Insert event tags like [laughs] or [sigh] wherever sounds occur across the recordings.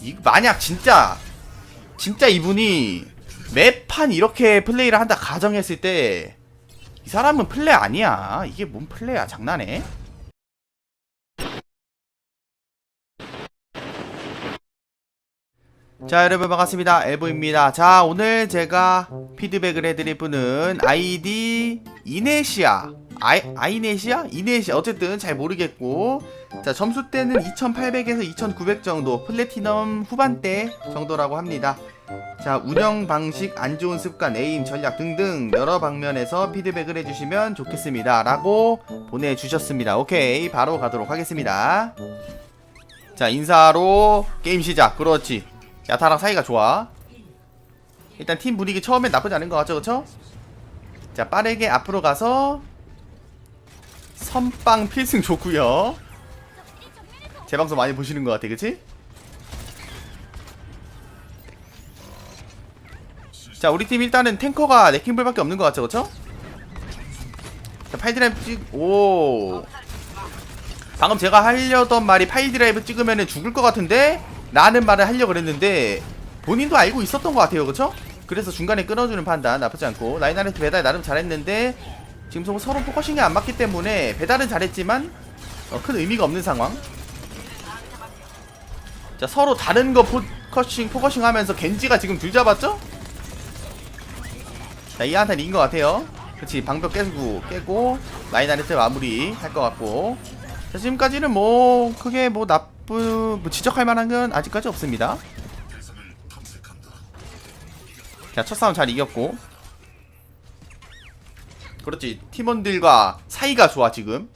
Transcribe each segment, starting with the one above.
이 만약 진짜 진짜 이분이 매판 이렇게 플레이를 한다 가정했을 때 이 사람은 플레이 아니야. 이게 뭔 플레이야? 장난해? 자 여러분 반갑습니다 엘보입니다 자 오늘 제가 피드백을 해드릴 분은 아이디 이네시아 아이, 아이네시아? 이네시아 어쨌든 잘 모르겠고 자 점수대는 2800에서 2900 정도 플래티넘 후반대 정도라고 합니다. 자 운영 방식 안 좋은 습관 에임 전략 등등 여러 방면에서 피드백을 해주시면 좋겠습니다. 라고 보내주셨습니다. 오케이 바로 가도록 하겠습니다. 자 인사로 게임 시작. 그렇지. 야타랑 사이가 좋아. 일단 팀 분위기 처음엔 나쁘지 않은 것 같죠 그쵸? 자 빠르게 앞으로 가서 선빵 필승 좋구요 제 방송 많이 보시는 것 같아 그치? 자 우리 팀 일단은 탱커가 레킹볼밖에 없는 것 같죠 그쵸? 자 파이드라이브 찍오 방금 제가 하려던 말이 파이드라이브 찍으면 죽을 것 같은데 라는 말을 하려고 그랬는데 본인도 알고 있었던 것 같아요 그쵸? 그래서 중간에 끊어주는 판단 나쁘지 않고 라인하르트 배달 나름 잘했는데 지금 서로 포커싱이 안 맞기 때문에 배달은 잘했지만 어, 큰 의미가 없는 상황 자 서로 다른 거 포커싱 포커싱 하면서 겐지가 지금 둘 잡았죠? 자 이한테는 이긴 것 같아요. 그치 방벽 깨고 깨고 라인하르트 마무리 할 것 같고. 자 지금까지는 뭐 크게 뭐 나쁘 뭐 지적할 만한 건 아직까지 없습니다. 자첫 싸움 잘 이겼고. 그렇지 팀원들과 사이가 좋아 지금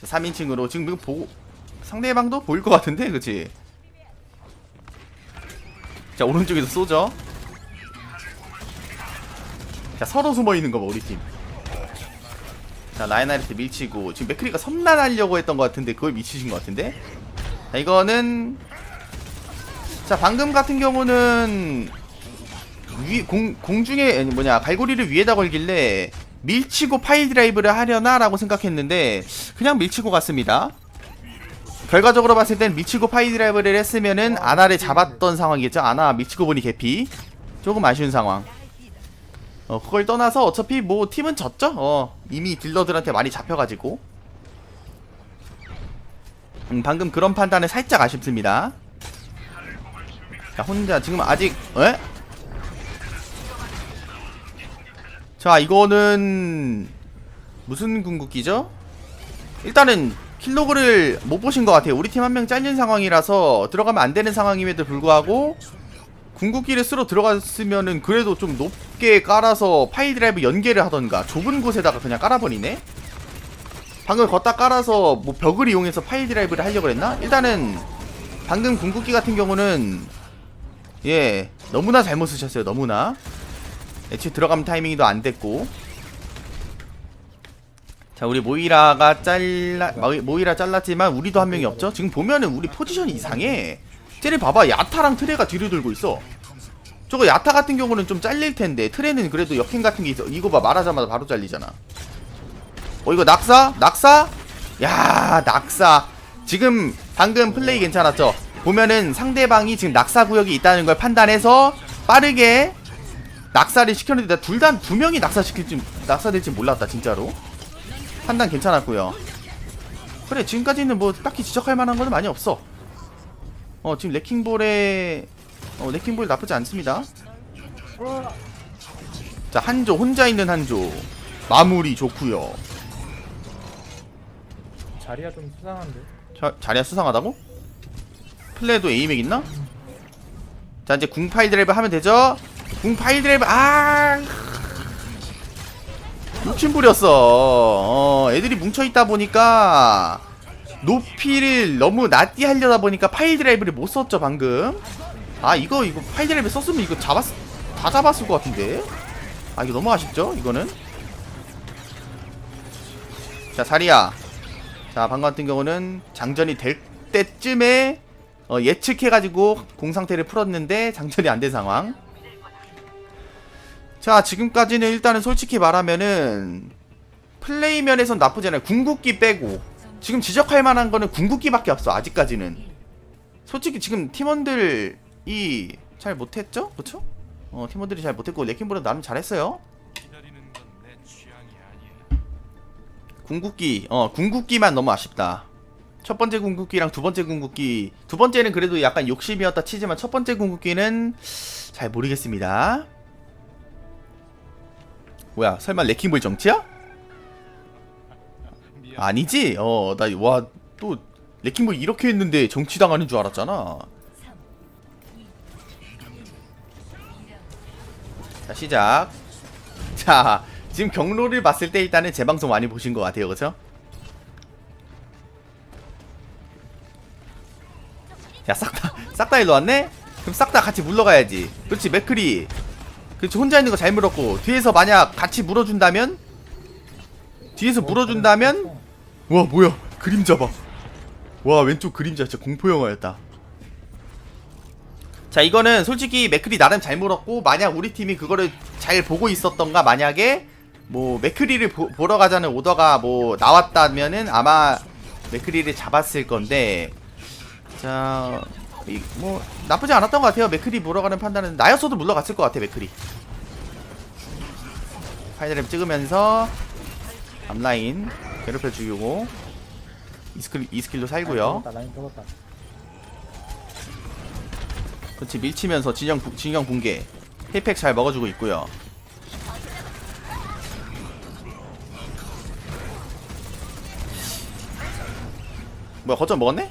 자, 3인칭으로 지금 이거 보고 상대방도 보일 것 같은데 그치? 자 오른쪽에서 쏘죠. 자 서로 숨어있는 거봐 우리 팀. 자 라인하르트 밀치고 지금 맥크리가 섬난하려고 했던 것 같은데 그걸 미치신 것 같은데? 자 이거는 자 방금 같은 경우는 위, 공, 공중에 뭐냐 갈고리를 위에다 걸길래 밀치고 파일 드라이브를 하려나? 라고 생각했는데 그냥 밀치고 갔습니다. 결과적으로 봤을 땐 밀치고 파일 드라이브를 했으면은 아나를 잡았던 상황이겠죠? 아나 밀치고 보니 개피. 조금 아쉬운 상황. 어 그걸 떠나서 어차피 뭐 팀은 졌죠? 어 이미 딜러들한테 많이 잡혀가지고. 음, 방금 그런 판단은 살짝 아쉽습니다. 자 혼자 지금 아직 에? 자 이거는 무슨 궁극기죠? 일단은 킬로그를 못 보신 것 같아요 우리 팀 한 명 잘린 상황이라서 들어가면 안 되는 상황임에도 불구하고 궁극기를 쓰러 들어갔으면은 그래도 좀 높게 깔아서 파일 드라이브 연계를 하던가 좁은 곳에다가 그냥 깔아버리네? 방금 걷다 깔아서 뭐 벽을 이용해서 파일 드라이브를 하려고 했나? 일단은 방금 궁극기 같은 경우는 예 너무나 잘못 쓰셨어요 너무나 애초에 들어가면 타이밍도 안 됐고. 자 우리 모이라가 잘라 모이- 모이라 잘랐지만 우리도 한 명이 없죠? 지금 보면은 우리 포지션이 이상해. 쟤네 봐봐. 야타랑 트레가 뒤로 돌고 있어. 저거 야타 같은 경우는 좀 잘릴 텐데 트레는 그래도 역행 같은 게 있어. 이거 봐. 말하자마자 바로 잘리잖아. 어 이거 낙사? 낙사? 야 낙사. 지금 방금 플레이 괜찮았죠? 보면은 상대방이 지금 낙사 구역이 있다는 걸 판단해서 빠르게 낙사를 시켰는데 둘다두 명이 낙사시킬지 낙사될지 몰랐다 진짜로 판단 괜찮았고요 그래 지금까지는 뭐 딱히 지적할 만한 거는 많이 없어 어 지금 레킹볼에 어 레킹볼 나쁘지 않습니다 자 한조 혼자 있는 한조 마무리 좋구요 자리가 좀 수상한데. 자, 자리가 수상하다고? 플레이도 에이맥 있나? 자 이제 궁 파일 드라이브 하면 되죠? 궁 파일 드라이브 아! 욕심 부렸어. 어, 애들이 뭉쳐있다 보니까 높이를 너무 낮게 하려다 보니까 파일 드라이브를 못 썼죠 방금. 아 이거 이거 파일 드라이브 썼으면 이거 잡았 다 잡았을 것 같은데? 아 이거 너무 아쉽죠 이거는? 자 자리야. 자 방금 같은 경우는 장전이 될 때쯤에 어, 예측해가지고 공 상태를 풀었는데 장전이 안 된 상황 자 지금까지는 일단은 솔직히 말하면은 플레이 면에선 나쁘지 않아요 궁극기 빼고 지금 지적할 만한 거는 궁극기밖에 없어 아직까지는 솔직히 지금 팀원들이 잘 못했죠? 그쵸? 어 팀원들이 잘 못했고 레킹보다 나름 잘했어요. 궁극기 어 궁극기만 너무 아쉽다 첫 번째 궁극기랑 두 번째 궁극기 두 번째는 그래도 약간 욕심이었다 치지만 첫 번째 궁극기는 잘 모르겠습니다 뭐야 설마 레킹볼 정치야? 아니지? 어 나 와 또 레킹볼 이렇게 했는데 정치당하는 줄 알았잖아. 자 시작. 자 지금 경로를 봤을 때 일단은 제 방송 많이 보신 것 같아요. 그쵸? 야싹다싹다 일로 왔네? 그럼 싹 다 같이 물러가야지. 그렇지 맥크리 그렇지 혼자 있는 거 잘 물었고 뒤에서 만약 같이 물어준다면? 뒤에서 물어준다면? 와 뭐야. 그림자 봐와 왼쪽 그림자 진짜 공포 영화였다. 자 이거는 솔직히 맥크리 나름 잘 물었고 만약 우리 팀이 그거를 잘 보고 있었던가 만약에 뭐 맥크리를 보, 보러 가자는 오더가 뭐 나왔다면은 아마 맥크리를 잡았을 건데. 자, 이, 뭐 나쁘지 않았던 것 같아요. 맥크리 보러 가는 판단은 나였어도 물러갔을 것 같아. 맥크리. 파이드램 찍으면서 앞라인 괴롭혀 주고 이스킬 이스킬도 살고요. 라인 죽었다. 그렇지 밀치면서 진영 부- 진영 붕괴 힐팩 잘 먹어주고 있고요. 뭐야 거점 먹었네?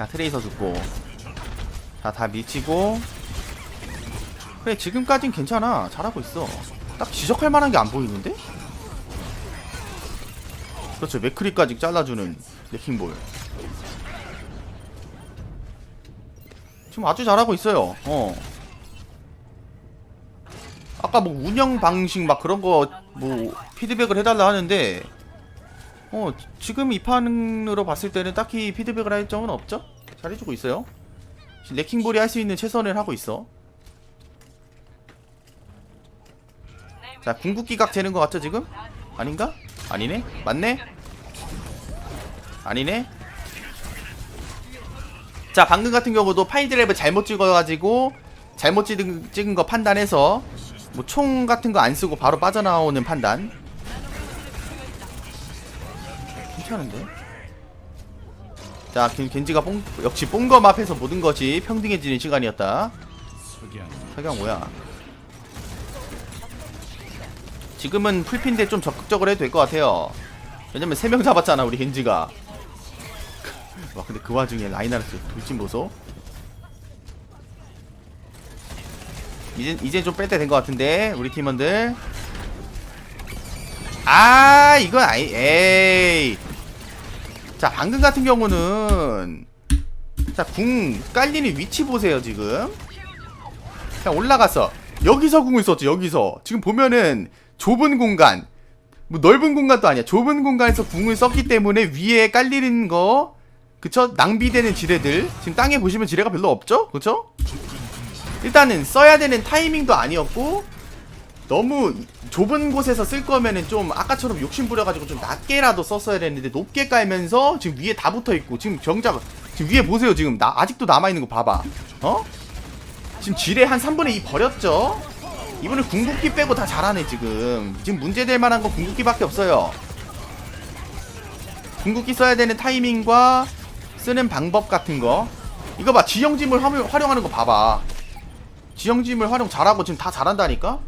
자 트레이서 죽고 자 다 밀치고 그래 지금까진 괜찮아 잘하고 있어 딱 지적할 만한 게 안 보이는데? 그렇죠 맥크리까지 잘라주는 레킹볼 지금 아주 잘하고 있어요. 어. 아까 뭐 운영 방식 막 그런 거 뭐 피드백을 해달라 하는데 어 지금 이 판으로 봤을 때는 딱히 피드백을 할 점은 없죠? 잘해주고 있어요. 레킹볼이 할 수 있는 최선을 하고 있어. 자 궁극기 각 재는 거 같죠 지금? 아닌가? 아니네? 맞네? 아니네? 자 방금 같은 경우도 파이드랩을 잘못 찍어가지고 잘못 찍은 거 판단해서 뭐 총 같은 거 안 쓰고 바로 빠져나오는 판단 괜찮은데? 자 겐- 겐지가 뽕, 역시 뽕검 앞에서 모든 것이 평등해지는 시간이었다. 석양. 뭐야? 지금은 풀핀데 좀 적극적으로 해도 될 것 같아요. 왜냐면 3명 잡았잖아 우리 겐지가. [laughs] 와 근데 그 와중에 라이나르스 돌진 보소? 이제 이제 좀 뺄 때 된 것 같은데 우리 팀원들. 아 이건 아이 에이 자 방금 같은 경우는 자궁 깔리는 위치 보세요 지금. 그냥 올라가서 여기서 궁을 썼지 여기서. 지금 보면은 좁은 공간 뭐 넓은 공간도 아니야. 좁은 공간에서 궁을 썼기 때문에 위에 깔리는 거 그쵸? 낭비되는 지뢰들. 지금 땅에 보시면 지뢰가 별로 없죠? 그쵸? 일단은 써야 되는 타이밍도 아니었고 너무 좁은 곳에서 쓸 거면은 좀 아까처럼 욕심 부려가지고 좀 낮게라도 썼어야 되는데 높게 깔면서 지금 위에 다 붙어 있고 지금 정작 지금 위에 보세요 지금. 나 아직도 남아 있는 거 봐봐. 어? 지금 지뢰 한 3분의 2 버렸죠? 이번에 궁극기 빼고 다 잘하네 지금. 지금 문제될 만한 건 궁극기밖에 없어요. 궁극기 써야 되는 타이밍과 쓰는 방법 같은 거. 이거 봐 지형짐을 활용- 활용하는 거 봐봐. 지형짐을 활용 잘하고 지금 다 잘한다니까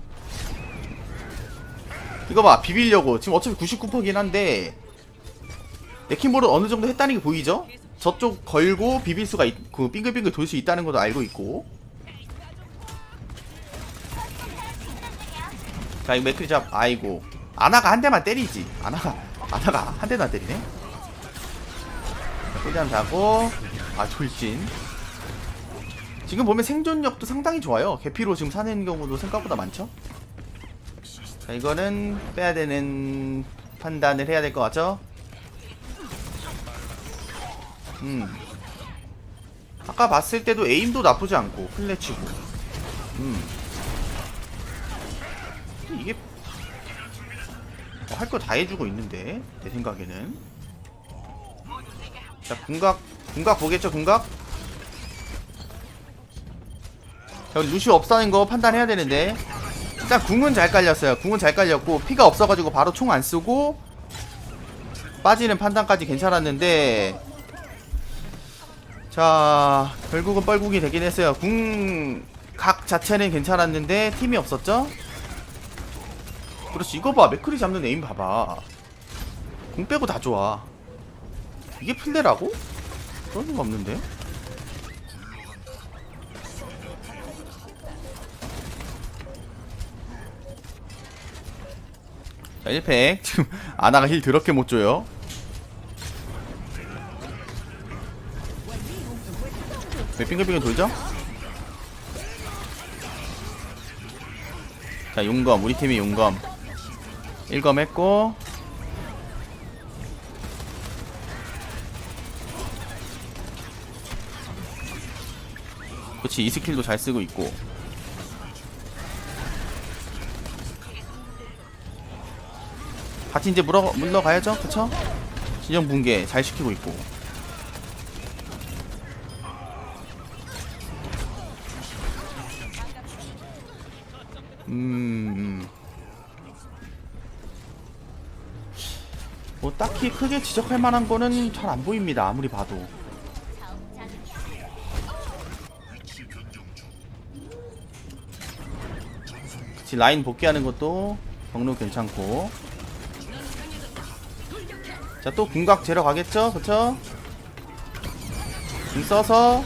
이거 봐 비비려고. 지금 어차피 99%긴 한데 레킹볼은 어느 정도 했다는 게 보이죠? 저쪽 걸고 비빌 수가 있, 그 빙글빙글 돌 수 있다는 것도 알고 있고. 자 이거 맥크리 잡 아이고. 아나가 한 대만 때리지. 아나가 아나가 한안 때리네. 일단 자고. 아 돌진. 지금 보면 생존력도 상당히 좋아요. 개피로 지금 사는 경우도 생각보다 많죠 자 이거는 빼야 되는 판단을 해야 될 것 같죠? 음. 아까 봤을 때도 에임도 나쁘지 않고 플래치고. 음. 이게 할거 다 해주고 있는데 내 생각에는. 자 궁각 궁각 보겠죠 궁각? 자 루시 없다는 거 판단해야 되는데 일단 궁은 잘 깔렸어요. 궁은 잘 깔렸고 피가 없어가지고 바로 총 안 쓰고 빠지는 판단까지 괜찮았는데 자 결국은 뻘궁이 되긴 했어요. 궁 각 자체는 괜찮았는데 팀이 없었죠? 그렇지 이거 봐. 맥크리 잡는 에임 봐봐. 궁 빼고 다 좋아. 이게 필레라고? 그런 리가 없는데 자 1팩. [laughs] 지금 아나가 힐 더럽게 못 줘요. 왜 빙글빙글 돌죠? 자 용검. 우리 팀이 용검. 1검 했고. 그렇지 이 스킬도 잘 쓰고 있고 같이 이제 물어, 물러가야죠? 그쵸? 진영 붕괴 잘 시키고 있고. 음... 뭐 딱히 크게 지적할 만한 거는 잘 안 보입니다. 아무리 봐도. 라인 복귀하는 것도 경로 괜찮고 자 또 궁각 재러 가겠죠? 그쵸? 궁 써서.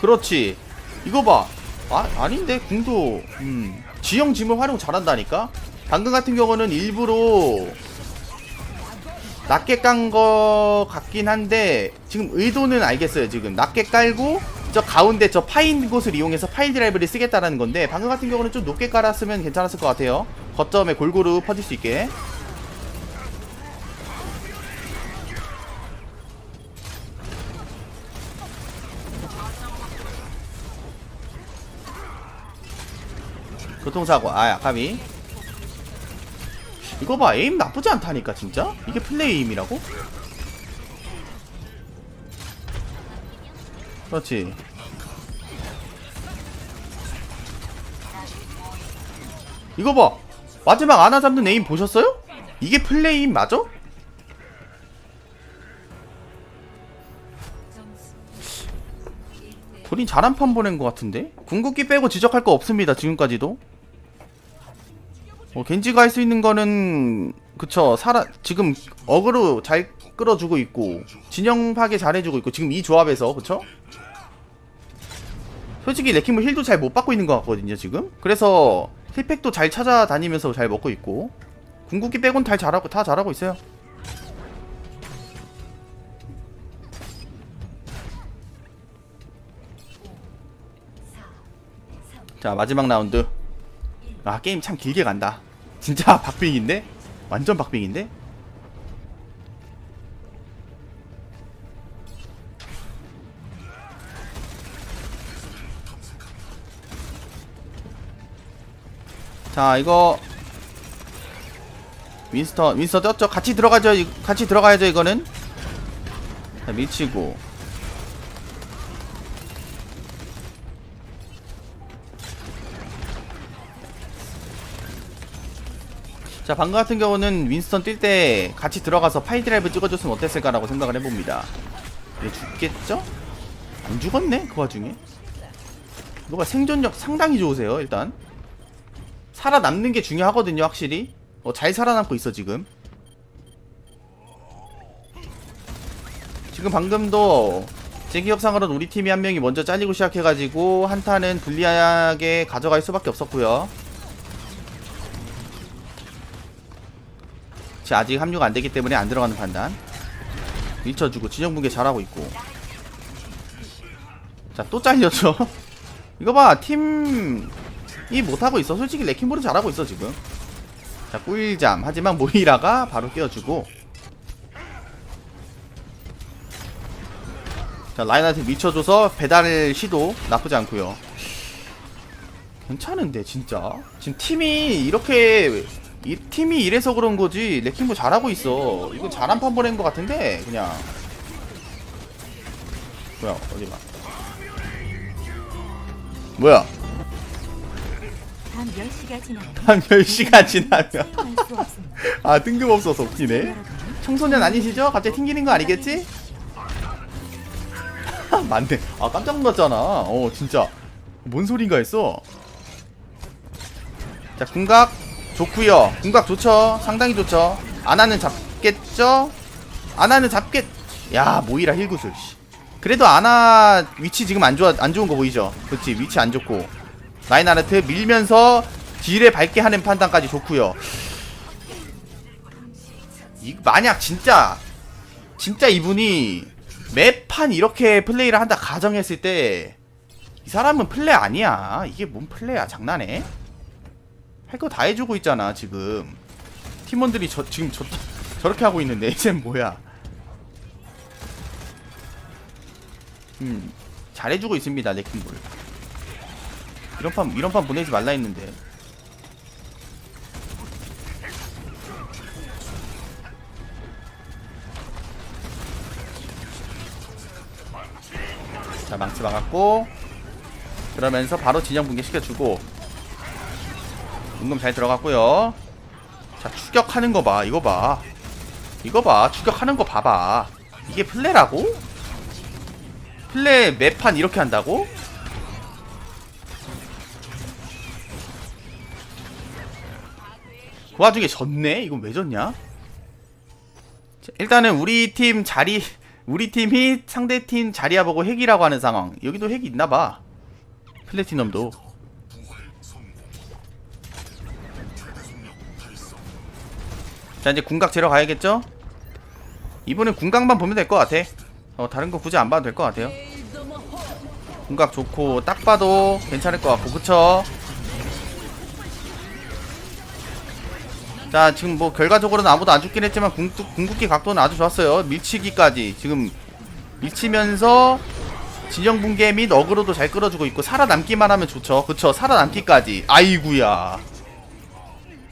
그렇지. 이거 봐. 아, 아닌데 궁도. 음. 지형 짐을 활용 잘한다니까? 방금 같은 경우는 일부러 낮게 깐 거 같긴 한데 지금 의도는 알겠어요 지금. 낮게 깔고 저 가운데 저 파인 곳을 이용해서 파일 드라이브를 쓰겠다라는 건데 방금 같은 경우는 좀 높게 깔았으면 괜찮았을 것 같아요. 거점에 골고루 퍼질 수 있게 교통사고 아 아까비 이거 봐 에임 나쁘지 않다니까 진짜 이게 플레이 에임이라고? 그렇지 이거 봐 마지막 아나 잡는 에임 보셨어요? 이게 플레이 에임 맞아? 본인 잘한 판 보낸 것 같은데? 궁극기 빼고 지적할 거 없습니다 지금까지도 어, 겐지가 할 수 있는 거는 그쵸. 살아 지금 어그로 잘 끌어주고 있고 진영 파괴 잘해주고 있고 지금 이 조합에서 그쵸? 솔직히 레킹볼 힐도 잘 못 받고 있는 것 같거든요 지금. 그래서 힐팩도 잘 찾아다니면서 잘 먹고 있고 궁극기 빼곤 다 잘하고 다 잘하고 있어요. 자 마지막 라운드 아 게임 참 길게 간다 [laughs] 진짜 박빙인데? 완전 박빙인데? 자 이거 윈스턴 윈스턴 떴죠? 같이 들어가죠 이- 같이 들어가야죠 이거는 자 밀치고 자 방금 같은 경우는 윈스턴 뛸 때 같이 들어가서 파이 드라이브 찍어줬으면 어땠을까라고 생각을 해봅니다. 얘 죽겠죠? 안 죽었네 그 와중에. 봐 생존력 상당히 좋으세요 일단. 살아남는 게 중요하거든요 확실히. 어, 잘 살아남고 있어 지금. 지금 방금도 제 기억상으로는 우리 팀이 한 명이 먼저 잘리고 시작해가지고 한타는 불리하게 가져갈 수밖에 없었고요 아직 합류가 안 되기 때문에 안 들어가는 판단. 밀쳐주고 붕괴 잘하고 있고. 자 또 잘렸죠. [laughs] 이거 봐 팀이 못하고 있어. 솔직히 레킹볼은 잘하고 있어 지금. 자 꿀잠 하지만 모이라가 바로 깨워주고. 자 라인한테 밀쳐줘서 배달 시도 나쁘지 않고요. 괜찮은데 진짜 지금 팀이 이렇게 이 팀이 이래서 그런 거지. 레킹볼 잘하고 있어. 이건 잘한 판 보낸 것 같은데 그냥. 뭐야 어디 봐. 뭐야? 밤 10시가 지나면 한 10시가 지나면. 사용할 수 없습니다. 아 뜬금없어서 웃기네. 청소년 아니시죠? 갑자기 튕기는 거 아니겠지? [laughs] 맞네. 아 깜짝 놀랐잖아. 어 진짜. 뭔 소린가 했어? 자 궁각 좋구요 궁각 좋죠 상당히 좋죠 아나는 잡겠죠? 아나는 잡겠 야 모이라 힐구슬 씨. 그래도 아나 위치 지금 안 좋아 안 좋은 거 보이죠? 그렇지 위치 안 좋고 라인하르트 밀면서 딜에 밝게 하는 판단까지 좋구요 이 만약 진짜 진짜 이분이 매판 이렇게 플레이를 한다 가정했을 때 이 사람은 플레이 아니야 이게 뭔 플레이야 장난해? 할 거 다 해주고 있잖아 지금. 팀원들이 저 지금 저 저렇게 하고 있는데 [laughs] 이젠 뭐야? 음 잘해주고 있습니다 레킹볼. 이런 판 이런 판 보내지 말라 했는데. 자 망치 막았고. 그러면서 바로 진영 붕괴 시켜주고 은금 잘 들어갔고요 자 추격하는 거 봐 이거 봐 이거 봐 추격하는 거 봐봐 이게 플레라고? 플레 매판 이렇게 한다고? 그 와중에 졌네? 이건 왜 졌냐? 자, 일단은 우리 팀 자리 우리 팀이 상대 팀 자리야 보고 핵이라고 하는 상황 여기도 핵이 있나봐 플래티넘도 자 이제 궁각 재러 가야겠죠? 이번엔 궁각만 보면 될 것 같아. 어 다른 거 굳이 안 봐도 될 것 같아요. 궁각 좋고 딱 봐도 괜찮을 것 같고 그쵸? 자 지금 뭐 결과적으로는 아무도 안 죽긴 했지만 궁, 궁극기 각도는 아주 좋았어요. 밀치기까지. 지금 밀치면서 진영 붕괴 및 어그로도 잘 끌어주고 있고 살아남기만 하면 좋죠. 그쵸? 살아남기까지. 아이구야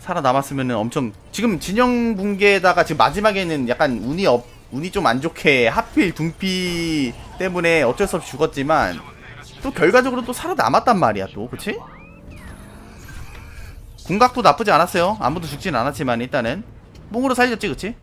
살아남았으면 엄청 지금 진영 붕괴에다가 지금 마지막에는 약간 운이 없 운이 좀 안 좋게 하필 둥피 때문에 어쩔 수 없이 죽었지만 또 결과적으로 또 살아남았단 말이야 또 그치? 궁각도 나쁘지 않았어요 아무도 죽진 않았지만 일단은 뽕으로 살렸지 그치?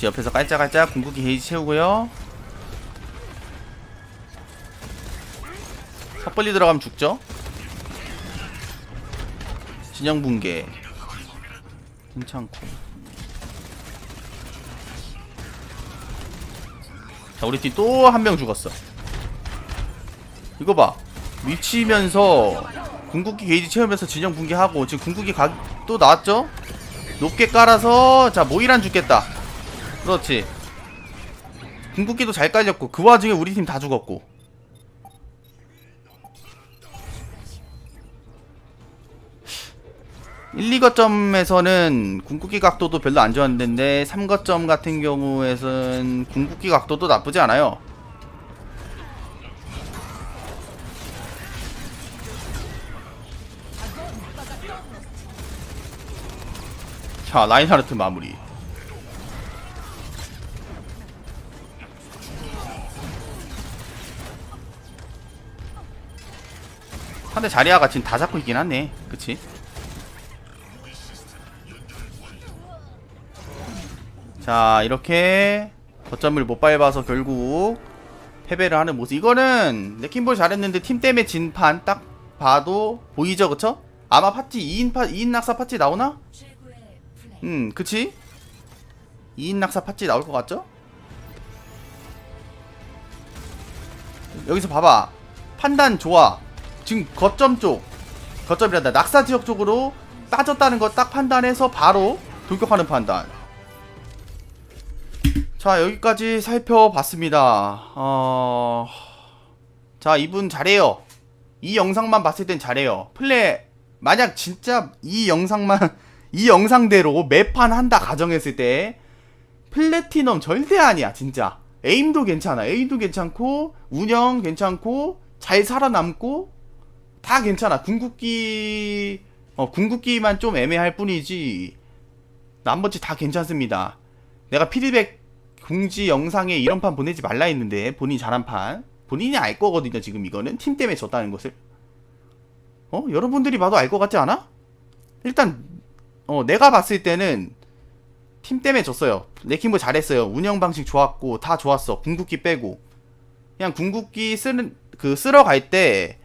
그렇지 옆에서 깔짝깔짝 궁극기 게이지 채우고요. 섣불리 들어가면 죽죠? 진영 붕괴. 괜찮고. 자 우리 팀 또 한 명 죽었어. 이거 봐. 미치면서 궁극기 게이지 채우면서 진영 붕괴하고 지금 궁극기 각 또 나왔죠? 높게 깔아서 자 모이란 죽겠다 그렇지. 궁극기도 잘 깔렸고 그 와중에 우리 팀 다 죽었고. 일 2거점에서는 궁극기 각도도 별로 안 좋았는데 3거점 같은 경우에는 궁극기 각도도 나쁘지 않아요. 자 라인하르트 마무리 상대 자리아가 지금 다 잡고 있긴 하네 그치 자 이렇게 거점을 못 밟아서 결국 패배를 하는 모습 이거는 레킹볼 잘했는데 팀 때문에 진판 딱 봐도 보이죠 그쵸? 아마 파티 2인 파 2인 낙사 파티 나오나? 음 그치? 2인 낙사 파티 나올 것 같죠? 여기서 봐봐 판단 좋아 지금 거점 쪽 거점이란다. 낙사 지역 쪽으로 따졌다는 거딱 판단해서 바로 돌격하는 판단. 자 여기까지 살펴봤습니다. 어... 자 이분 잘해요. 이 영상만 봤을 땐 잘해요. 플레이 만약 진짜 이 영상만 [laughs] 이 영상대로 매판 한다 가정했을 때 플래티넘 절대 아니야 진짜. 에임도 괜찮아. 에임도 괜찮고 운영 괜찮고 잘 살아남고 다 괜찮아. 궁극기 어 궁극기만 좀 애매할 뿐이지 나머지 다 괜찮습니다. 내가 피드백 공지 영상에 이런 판 보내지 말라 했는데 본인이 잘한 판 본인이 알 거거든요. 지금 이거는 팀 때문에 졌다는 것을 어 여러분들이 봐도 알 것 같지 않아? 일단 어 내가 봤을 때는 팀 때문에 졌어요. 레킹볼 잘했어요. 운영 방식 좋았고 다 좋았어. 궁극기 빼고 그냥 궁극기 쓰는 그 쓰러 갈때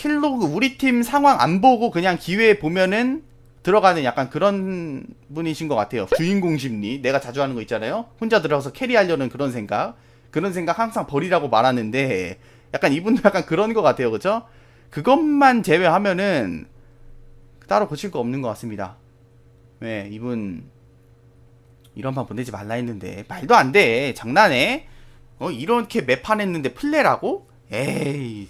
킬로그 우리 팀 상황 안 보고 그냥 기회 보면은 들어가는 약간 그런 분이신 것 같아요. 주인공 심리. 내가 자주 하는 거 있잖아요. 혼자 들어가서 캐리하려는 그런 생각. 그런 생각 항상 버리라고 말하는데 약간 이분도 약간 그런 것 같아요. 그죠? 그것만 제외하면은 따로 고칠 거 없는 것 같습니다. 네, 이분 이런 판 보내지 말라 했는데 말도 안 돼. 장난해? 어 이렇게 매판 했는데 플레라고? 에이.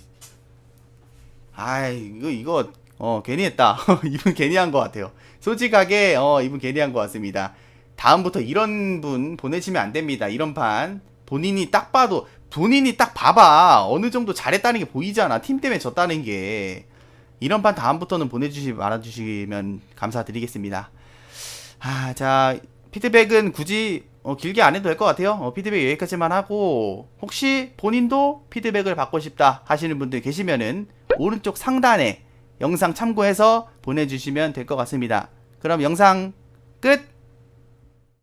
아이 이거 이거 어 괜히 했다. [laughs] 이분 괜히 한 것 같아요. 솔직하게 어 이분 괜히 한 것 같습니다. 다음부터 이런 분 보내시면 안 됩니다. 이런 판 본인이 딱 봐도 본인이 딱 봐봐 어느 정도 잘했다는 게 보이잖아. 팀 때문에 졌다는 게 이런 판 다음부터는 보내주시 말아주시면 감사드리겠습니다. 아, 자, 피드백은 굳이 어, 길게 안 해도 될 것 같아요. 어, 피드백 여기까지만 하고 혹시 본인도 피드백을 받고 싶다 하시는 분들 계시면은 오른쪽 상단에 영상 참고해서 보내주시면 될 것 같습니다. 그럼 영상 끝!